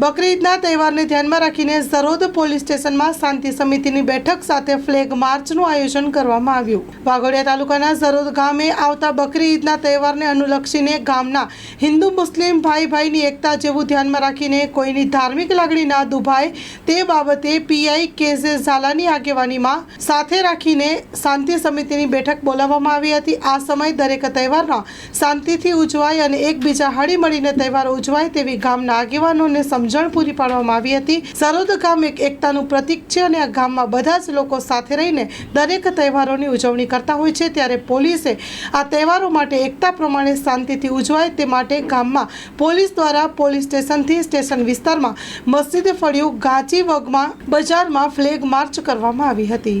બકરી ઈદના તહેવારને ધ્યાનમાં રાખીને સરોદ પોલીસ સ્ટેશનમાં શાંતિ સમિતિની બેઠક સાથે ફ્લેગ માર્ચનું આયોજન કરવામાં આવ્યું. વાઘોડિયા તાલુકાના સરોદ ગામે આવતા બકરી ઈદના તહેવારને અનુલક્ષીને ગામના હિન્દુ મુસ્લિમ ભાઈ ભાઈની એકતા જેવું ધ્યાનમાં રાખીને કોઈની ધાર્મિક લાગણી ના દુભાય તે બાબતે પીઆઈ કેસે ઝાલાની આગેવાનીમાં સાથે રાખીને શાંતિ સમિતિની બેઠક બોલાવવામાં આવી હતી. આ સમય દરેક તહેવારમાં શાંતિથી ઉજવાય અને એકબીજા હળી મળીને તહેવાર ઉજવાય તેવી ગામના આગેવાનોને સમજણ પૂરી પાડવામાં આવી હતી. સરોદ ગામ એક એકતાનું પ્રતીક છે અને આ ગામમાં બધા જ લોકો સાથે રહીને દરેક તહેવારોની ઉજવણી કરતા હોય છે. ત્યારે પોલીસે આ તહેવારો માટે એકતા પ્રમાણે શાંતિથી ઉજવાય તે માટે ગામમાં પોલીસ દ્વારા પોલીસ સ્ટેશનથી સ્ટેશન વિસ્તારમાં મસ્જિદ ફળિયું ગાચી વગમાં બજારમાં ફ્લેગ માર્ચ કરવામાં આવી હતી.